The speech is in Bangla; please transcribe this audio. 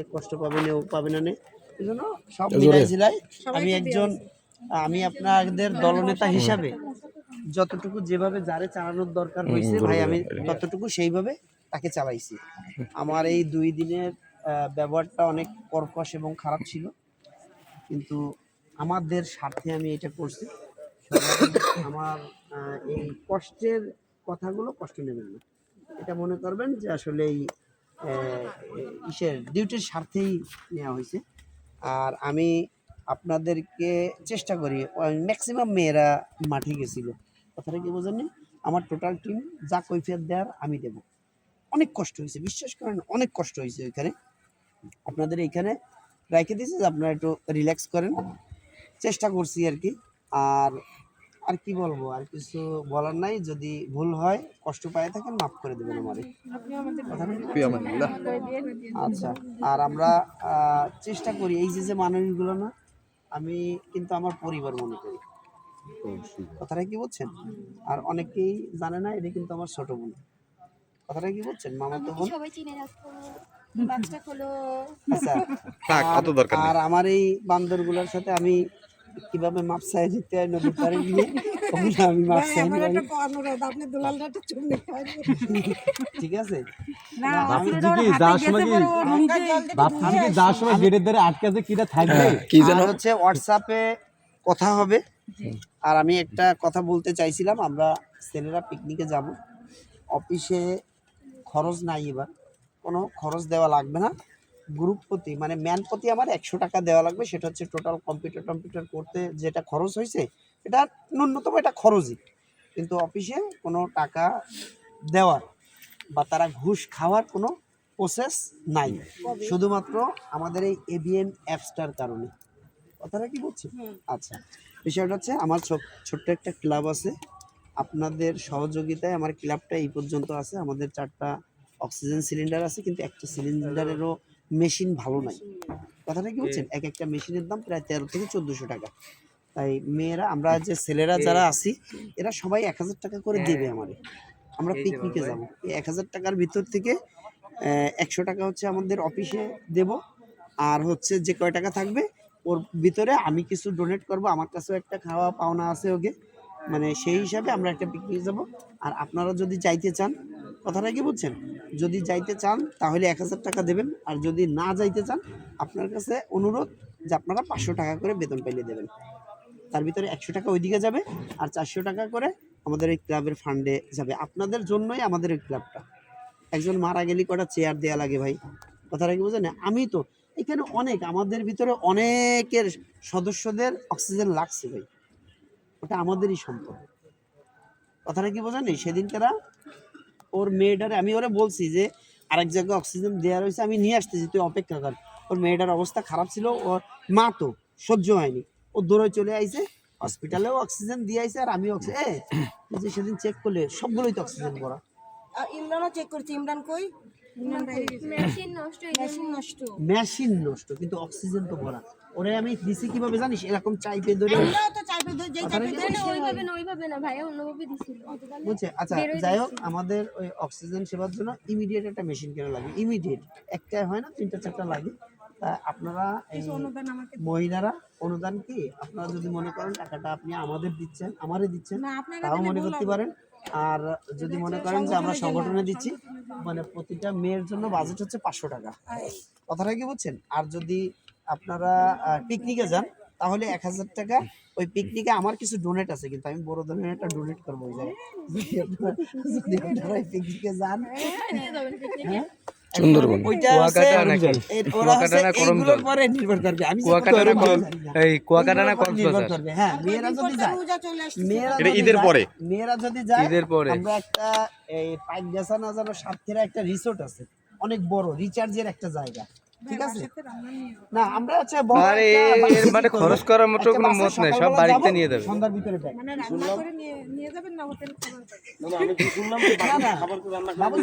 এ কষ্ট পাবে না ও পাবে না নে। এই জন্য সব মিলাই ঝিলাই আমি একজন আমি আপনাদের দলনেতা হিসাবে যতটুকু যেভাবে যারে চালানোর দরকার হয়েছে ভাই আমি ততটুকু সেইভাবে তাকে চালাইছি। আমার এই দুই দিনের ব্যবহারটা অনেক কর্কশ এবং খারাপ ছিল। কিন্তু আমাদের স্বার্থে আমি এটা করছি। আমার এই কষ্টের কথাগুলো কষ্ট নেবেন না। এটা মনে করবেন যে আসলে এই ইসের ডিউটির স্বার্থেই নেওয়া হয়েছে। আর আমি আপনাদেরকে চেষ্টা করি ম্যাক্সিমাম মেয়েরা মাঠে গেছিল। কথাটা কি বোঝেননি? আমার টোটাল টিম যা কৈফিয়ত দেওয়ার আমি দেব। অনেক কষ্ট হয়েছে, বিশ্বাস করেন, অনেক কষ্ট হয়েছে ওইখানে। আপনাদের এইখানে রেখে দিয়েছে যে আপনারা একটু রিল্যাক্স করেন। চেষ্টা করছি আর কি। আর আর কি বলব আর কিছু বলার নাই যদি ভুল হয় কষ্ট পায় থাকেন মাফ করে দেবেন আমারে। আচ্ছা আর আমরা চেষ্টা করি এই যে যে মানুষগুলো না আমি কিন্তু আমার পরিবার মনে করি। কথাটা কি বলছেন আর অনেকেই জানে না এটা কিন্তু আমার ছোট বোন। কথাটা কি বলছেন মামা তো বোন। সবাই চিনে রাখতো বাচ্চা হলো। আচ্ছা। আর- অত দরকার নেই। আর আমার এই বান্দরগুলোর সাথে আমি কীভাবে মাপ চাই যেতে হয় নদীর পাড়ে গিয়ে ওগুলো আমি মাপ চাই আমার নিয়ে আপনি দুলালটা একটা ঠিক আছে? থাকবে? কি যেন? হচ্ছে হোয়াটসঅ্যাপে কথা হবে। আর আমি একটা কথা বলতে চাইছিলাম আমরা ছেলেরা পিকনিকে যাব। অফিসে খরচ নাই এবার। কোনো খরচ দেওয়া লাগবে না। গ্রুপ প্রতি মানে ম্যান প্রতি আমার একশো টাকা দেওয়া লাগবে সেটা হচ্ছে টোটাল কম্পিউটার টম্পিউটার করতে যেটা খরচ হয়েছে এটা ন্যূনতম এটা খরচই। কিন্তু অফিসে কোনো টাকা দেওয়ার বা তারা ঘুষ খাওয়ার কোনো প্রসেস নাই। শুধুমাত্র আমাদের এই এবিএন অ্যাপসটার কারণে। কথাটা কি বলছি? আচ্ছা বিষয়টা হচ্ছে আমার ছোট- ছোট্ট একটা ক্লাব আছে। আপনাদের সহযোগিতায় আমার ক্লাবটা এই পর্যন্ত আছে। আমাদের চারটা অক্সিজেন সিলিন্ডার আছে কিন্তু একটা সিলিন্ডারেরও মেশিন ভালো নাই। কথাটা কি বলছেন? এক একটা মেশিনের দাম প্রায় তেরো থেকে চোদ্দোশো টাকা। তাই মেয়েরা আমরা যে ছেলেরা যারা আছি এরা সবাই এক হাজার টাকা করে দেবে আমাদের আমরা। পিকনিকে যাব। এই এক হাজার টাকার ভিতর থেকে একশো টাকা হচ্ছে আমাদের অফিসে দেব। আর হচ্ছে যে কয় টাকা থাকবে ওর ভিতরে আমি কিছু ডোনেট করব। আমার কাছেও একটা খাওয়া পাওনা আছে ওকে। মানে সেই হিসাবে আমরা একটা পিকনিক যাব। আর আপনারা যদি চাইতে চান কথাটা কি বুঝছেন? যদি যাইতে চান, তাহলে এক হাজার টাকা দেবেন। আর যদি না যাইতে চান, আপনার কাছে অনুরোধ যে আপনারা পাঁচশো টাকা করে বেতন পাইলে দেবেন। তার ভিতরে একশো টাকা ওইদিকে যাবে, আর চারশো টাকা করে আমাদের এই ক্লাবের ফান্ডে যাবে। আপনাদের জন্যই আমাদের এই ক্লাবটা। একজন মারা গেলে কটা চেয়ার দেওয়া লাগে ভাই? কথাটা কি বুঝেন আমি তো এখানে অনেক, আমাদের ভিতরে অনেকের সদস্যদের অক্সিজেন লাগছে ভাই। ওটা আমাদেরই সম্পদ। কথাটা কি বোঝেন সেদিনকারা ওর মেয়েটারে আমি ওরে বলছি যে আরেক জায়গায় অক্সিজেন দেওয়া রয়েছে আমি নিয়ে আসতেছি তুই অপেক্ষা কর। ওর মেয়েটার অবস্থা খারাপ ছিল ওর মা তো সহ্য হয়নি। ও দৌড়ে চলে আইছে হসপিটালেও অক্সিজেন দিয়ে আইছে আর আমি অক্সিজেন এ যে সেদিন চেক করলে সবগুলোই তো অক্সিজেন করা আর ইমরানও চেক করছি ইমরান কই? ইমরান মেশিন নষ্ট মেশিন নষ্ট। মেশিন নষ্ট কিন্তু অক্সিজেন তো ভরা। ওরে আমি দিছি কীভাবে জানিস? এরকম চাইপে ধরে তো চাইবে ধরে যেই চাইবে ধরে ওইভাবে না ওইভাবে না ভাইয়া অন্যভাবে দিছিল বুঝছে আচ্ছা যাই হোক আমাদের ওই অক্সিজেন সেবার জন্য ইমিডিয়েট একটা মেশিন কেনা লাগে ইমিডিয়েট একটা হয় না তিনটা চারটা লাগে। আপনারা মহিলারা অনুদান কি? আপনারা যদি মনে করেন টাকাটা আপনি আমাদের দিচ্ছেন আমারে দিচ্ছেন তাও মনে করতে পারেন। আর যদি মনে করেন যে আমরা সংগঠনে দিচ্ছি মানে প্রতিটা মেয়ের জন্য বাজেট হচ্ছে পাঁচশো টাকা। কথাটা কি বুঝছেন? আর যদি আপনারা পিকনিকে যান তাহলে এক হাজার টাকা ওই পিকনিকে আমার কিছু ডোনেট আছে কিন্তু আমি বড় ধরনের একটা ডোনেট করব ওই জায়গায় যদি আপনারা পিকনিকে যান হ্যাঁ? সুন্দরবন। পরে হ্যাঁ ঈদের পরে? মেয়েরা যদি যায় ঈদের পরে। আমরা একটা এই পাইক গেছা না জানো সাতক্ষীরা একটা রিসোর্ট আছে অনেক বড় রিচার্জের একটা জায়গা ঠিক আছে? না আমরা হচ্ছে আরে এর মানে খরচ করার মতো কোনো মত নাই, সব বাড়িতে নিয়ে যাবে। সন্ধ্যার ভিতরে মানে রান্না করে নিয়ে নিয়ে যাবেন না হোটেল খাবার না না বাবু